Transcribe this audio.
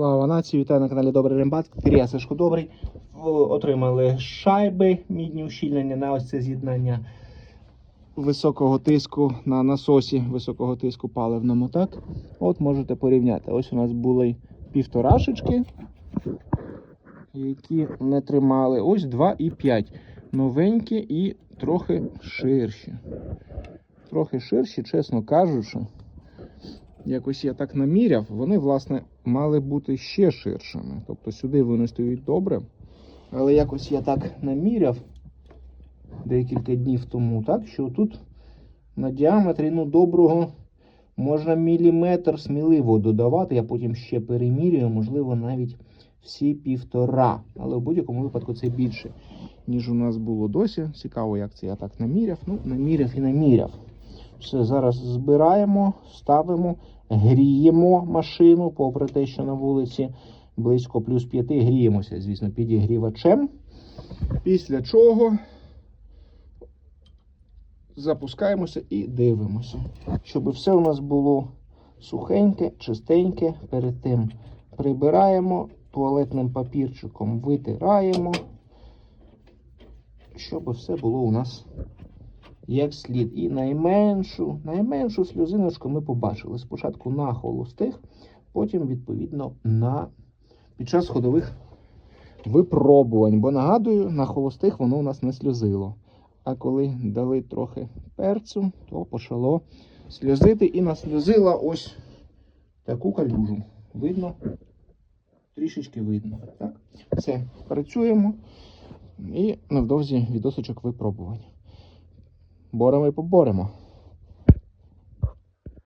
Слава нації, вітаю на каналі Добрий Рембат. Кирія Сашко Добрий. Отримали шайби, мідні ущільнення на ось це з'єднання високого тиску на насосі високого тиску паливному. Так, от можете порівняти. Ось у нас були півторашечки, які не тримали. Ось 2,5. Новенькі і трохи ширші. Трохи ширші, чесно кажучи. Якось я так наміряв, вони, власне, мали бути ще ширшими. Тобто сюди вони стоять добре. Але якось я так наміряв декілька днів тому, так, що тут на діаметрі ну, доброго можна міліметр сміливо додавати. Я потім ще перемірюю, можливо, навіть всі півтора. Але в будь-якому випадку це більше, ніж у нас було досі. Цікаво, як це я так наміряв. Ну, наміряв і наміряв. Все, зараз збираємо, ставимо, гріємо машину, попри те, що на вулиці близько плюс 5, гріємося, звісно, підігрівачем. Після чого запускаємося і дивимося, щоб все у нас було сухеньке, чистеньке. Перед тим прибираємо, туалетним папірчиком витираємо, щоб все було у нас як слід. І найменшу, найменшу сльозиночку ми побачили. Спочатку на холостих, потім, відповідно, на під час ходових випробувань. Бо нагадую, на холостих воно у нас не сльозило. А коли дали трохи перцю, то почало сльозити і насльозила ось таку калюжу. Видно? Трішечки видно. Так? Все, працюємо. І невдовзі відосочок випробувань. Боремо і поборемо.